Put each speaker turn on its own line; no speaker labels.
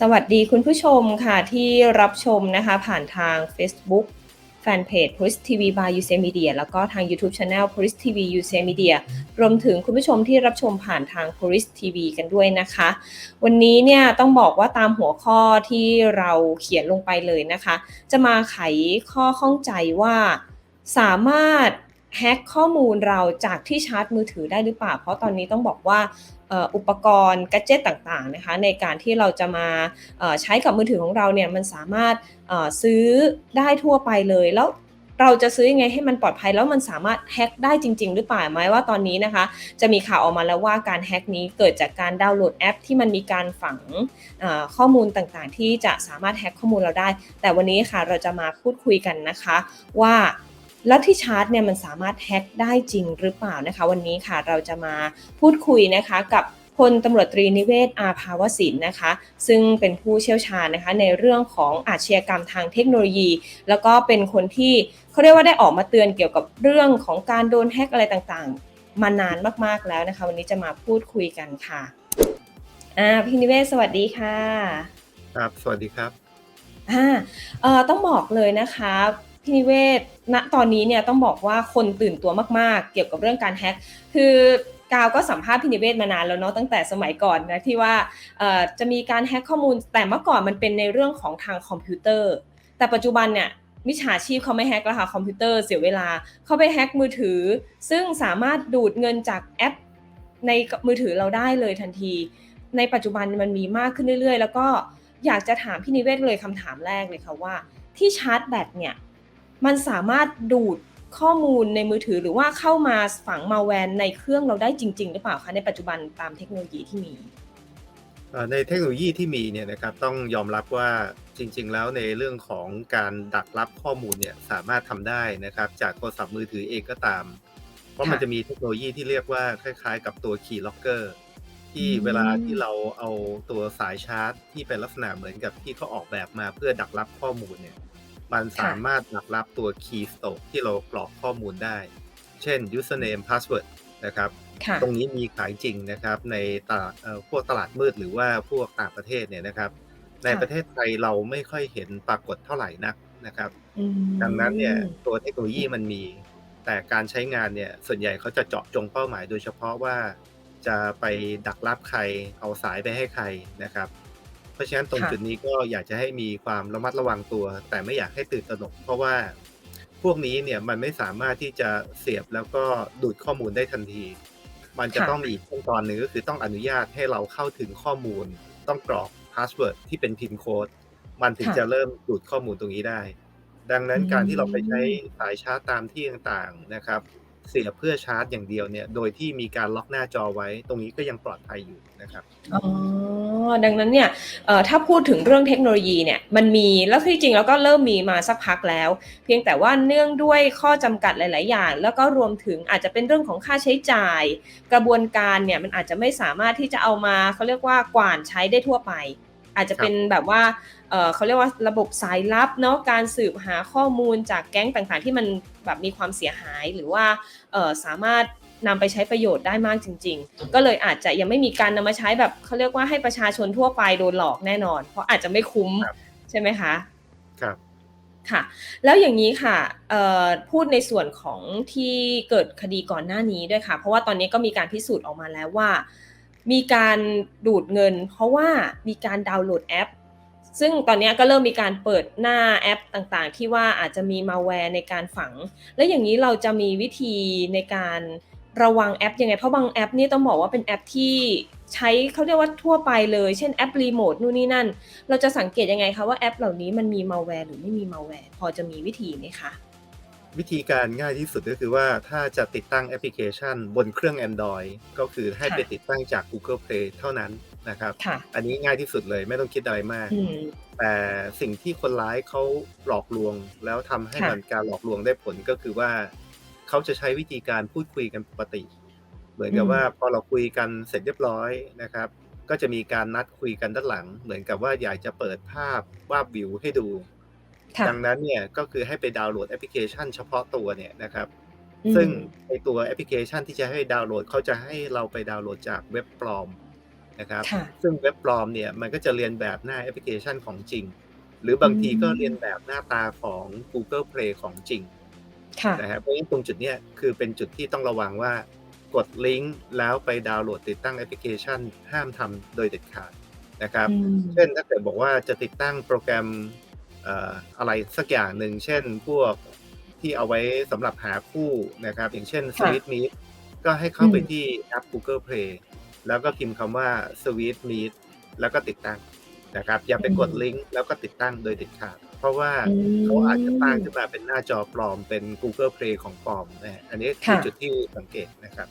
สวัสดีคุณผู้ชมค่ะที่รับชมนะคะผ่านทาง Facebook แฟนเพจ Police TV by u c Media แล้วก็ทาง YouTube Channel Police TV u c Media รวมถึงคุณผู้ชมที่รับชมผ่านทาง Police TV กันด้วยนะคะ วันนี้เนี่ยต้องบอกว่าตามหัวข้อที่เราเขียนลงไปเลยนะคะ จะมาไขข้อข้องใจว่าสามารถ แฮ็กข้อมูลเราจากที่ชาร์จมือถือได้หรือเปล่า เพราะตอนนี้ต้องบอกว่าอุปกรณ์ก a จ e t ต่างๆนะคะในการที่เราจะมาใช้กับมือถือของเราเนี่ยมันสามารถซื้อได้ทั่วไปเลยแล้วเราจะซื้อยังไงให้มันปลอดภัยแล้วมันสามารถแฮ็กได้จริง ๆ หรือเปล่าไหมว่าตอนนี้นะคะ จะมีข่าวออกมาแล้วว่าการแฮ็กนี้เกิดจากการดาวน์โหลดแอป ที่มันมีการฝังข้อมูลต่างๆ ที่จะสามารถแฮ็กข้อมูลเราได้ แต่วันนี้ค่ะเราจะมาพูดคุยกันนะคะว่า แล้วที่ชาร์จเนี่ยมันสามารถแฮ็กได้จริงหรือเปล่านะคะ วันนี้ค่ะเราจะมาพูดคุยนะคะกับพลตำรวจตรีนิเวศอาภาวสินนะคะ ซึ่งเป็นผู้เชี่ยวชาญนะคะในเรื่องของอาชญากรรมทางเทคโนโลยี แล้วก็เป็นคนที่เขาเรียกว่าได้ออกมาเตือนเกี่ยวกับเรื่องของการโดนแฮ็กอะไรต่างๆ มานานมากๆแล้วนะคะ วันนี้จะมาพูดคุยกันค่ะอ่าพี่นิเวศสวัสดีค่ะ
ครับ สวัสดีครับ
อ่าเอ่อต้องบอกเลยนะคะ พี่นิเวศณตอนนี้เนี่ยต้องบอกว่าคนตื่นตัวมากๆ เกี่ยวกับเรื่องการแฮ็กคือกาวก็สัมภาษณ์พี่นิเวศมานานแล้วเนาะตั้งแต่สมัยก่อนนะที่ว่าจะมีการแฮ็กข้อมูลแต่เมื่อก่อนมันเป็นในเรื่องของทางคอมพิวเตอร์ แต่ปัจจุบันเนี่ยมิจฉาชีพเขาไม่แฮ็กแล้วค่ะคอมพิวเตอร์เสียเวลาเขาไปแฮ็กมือถือ ซึ่งสามารถดูดเงินจากแอป ในมือถือเราได้เลยทันที ในปัจจุบันมันมีมากขึ้นเรื่อยๆ แล้วก็อยากจะถามพี่นิเวศเลยคำถามแรกเลยค่ะว่า ที่ชาร์จแบตเนี่ย มันสามารถดูดข้อมูลในมือถือหรือว่าเข้ามาฝังมาแวร์ในเครื่องเราได้จริง ๆ หรือเปล่าคะในปัจจุบันตามเทคโนโลยีที่มี
เอ่อในเทคโนโลยีที่มีเนี่ยนะครับต้องยอมรับว่าจริง ๆ แล้วในเรื่องของการดักรับข้อมูลเนี่ยสามารถทำได้นะครับ จากโทรศัพท์มือถือเองก็ตาม เพราะมัน
ค่ะ
จะมีเทคโนโลยีที่เรียกว่าคล้าย ๆ กับตัว Key Locker ที่
อืม
เวลาที่เราเอาตัวสายชาร์จ ที่เป็นลักษณะเหมือนกับที่เขาออกแบบมาเพื่อดักรับข้อมูลเนี่ย มันสามารถดักรับตัว Key Store ที่เรากรอกข้อมูลได้ เช่น username password นะครับ
ค่ะ
ตรงนี้มีขายจริงนะครับ ในตลาดเอ่อพวกตลาดมืดหรือว่าพวกต่างประเทศเนี่ยนะครับ ใน
ค่ะ
ประเทศไทยเราไม่ค่อยเห็นปรากฏเท่าไหร่นักนะครับ
อืม
ดังนั้นเนี่ยตัวเทคโนโลยีมันมี แต่การใช้งานเนี่ยส่วนใหญ่เขาจะเจาะจงเป้าหมาย โดยเฉพาะว่าจะไปดักรับใครเอาสายไปให้ใครนะครับ เพราะฉะนั้นตรง
ค่ะ
จุดนี้ก็อยากจะให้มีความระมัดระวังตัว แต่ไม่อยากให้ตื่นตระหนก เพราะว่าพวกนี้เนี่ยมันไม่สามารถที่จะเสียบแล้วก็ดูดข้อมูลได้ทันที มันจะ
ค่ะ
ต้องมีอีกขั้นตอนหนึ่งก็คือต้องอนุญาตให้เราเข้าถึงข้อมูล ต้องกรอกพาสเวิร์ดที่เป็นพินโค้ดมันถึง
ค่ะ
จะเริ่มดูดข้อมูลตรงนี้ได้ ดังนั้น
อืม
การที่เราไปใช้สายชาร์จตามที่ต่างๆนะครับ เสียบเพื่อชาร์จอย่างเดียวเนี่ย โดยที่มีการล็อกหน้าจอไว้ ตรงนี้ก็ยังปลอดภัยอยู่นะครับ
อ๋อดังนั้นเนี่ยถ้าพูดถึงเรื่องเทคโนโลยีเนี่ยมันมีแล้วที่จริงแล้วก็เริ่มมีมาสักพักแล้ว เพียงแต่ว่าเนื่องด้วยข้อจำกัดหลาย ๆ อย่าง แล้วก็รวมถึงอาจจะเป็นเรื่องของค่าใช้จ่าย กระบวนการเนี่ยมันอาจจะไม่สามารถที่จะเอามาเขาเรียกว่ากว่านใช้ได้ทั่วไป อาจจะเป็นแบบว่าเอ่อเขาเรียกว่าระบบสายลับเนาะการสืบหาข้อมูลจากแก๊งต่างๆ ที่มันแบบมีความเสียหายหรือว่าเอ่อสามารถนำไปใช้ประโยชน์ได้มากจริง ๆ ก็เลยอาจจะยังไม่มีการนำมาใช้แบบเขาเรียกว่าให้ประชาชนทั่วไปโดนหลอกแน่นอน เพราะอาจจะไม่คุ้ม
ครับ
ใช่ไหมคะ
ครับ
ค่ะ แล้วอย่างนี้ค่ะเอ่อพูดในส่วนของที่เกิดคดีก่อนหน้านี้ด้วยค่ะ เพราะว่าตอนนี้ก็มีการพิสูจน์ออกมาแล้วว่า มีการดูดเงิน เพราะว่ามีการดาวน์โหลดแอป ซึ่งตอนนี้ก็เริ่มมีการเปิดหน้าแอปต่างๆ ที่ว่าอาจจะมีมาแวร์ในการฝัง แล้วอย่างนี้เราจะมีวิธีในการระวังแอปยังไง เพราะบางแอปนี่ต้องบอกว่าเป็นแอปที่ใช้เขาเรียกว่าทั่วไปเลย เช่นแอปรีโมทนู่นนี่นั่น เราจะสังเกตยังไงคะว่าแอปเหล่านี้มันมีมาแวร์หรือไม่มีมาแวร์พอจะมีวิธีไหมคะ
วิธีการง่ายที่สุดก็คือว่าถ้าจะติดตั้งแอปพลิเคชันบนเครื่อง Android ก็คือให้
ค่ะ
ไปติดตั้งจาก Google Play เท่านั้นนะครับ
ค่ะ
อันนี้ง่ายที่สุดเลยไม่ต้องคิดอะไรมาก
อืม
แต่สิ่งที่คนร้ายเขาหลอกลวง แล้วทำให้
ค่ะ
มันการหลอกลวงได้ผลก็คือว่า เขาจะใช้วิธีการพูดคุยกันปกติ เหมือนกับว่าพอเราคุยกันเสร็จเรียบร้อยนะครับ ก็จะมีการนัดคุยกันด้านหลัง เหมือนกับว่าอยากจะเปิดภาพวาดวิวให้ดู
ค่ะ
ดังนั้นเนี่ยก็คือให้ไปดาวน์โหลดแอปพลิเคชันเฉพาะตัวเนี่ยนะครับ
อืม
ซึ่งในตัวแอปพลิเคชันที่จะให้ดาวน์โหลดเขาจะให้เราไปดาวน์โหลดจากเว็บปลอมนะครับ
ค่ะ
ซึ่งเว็บปลอมเนี่ยมันก็จะเรียนแบบหน้าแอปพลิเคชันของจริง หรือบางทีก็เรียนแบบหน้าตาของ Google Play ของจริง
ค่ะ
นะครับเพราะฉะนั้นตรงจุดเนี้ยคือเป็นจุดที่ต้องระวังว่ากดลิงก์แล้วไปดาวน์โหลดติดตั้งแอปพลิเคชัน ห้ามทำโดยเด็ดขาดนะครับ
อืม
เช่นถ้าเกิดบอกว่าจะติดตั้งโปรแกรมเอ่ออะไรสักอย่างหนึ่ง เช่นพวกที่เอาไว้สำหรับหาคู่นะครับ อย่างเช่น
ค่ะ
Sweet Meet ก็ให้เข้าไป
อืม
ที่แอป Google Play แล้วก็พิมพ์คำว่า Sweet Meet แล้วก็ติดตั้งนะครับ อย่าไปกดลิงก์แล้วก็ติดตั้งโดยเด็ดขาด เพราะว่า
อืม
เขาอาจจะตั้งขึ้นมาเป็นหน้าจอปลอมเป็น Google Play ของปลอมนะฮะอันนี้คือ
ค่ะ
จุดที่สังเกตนะครับ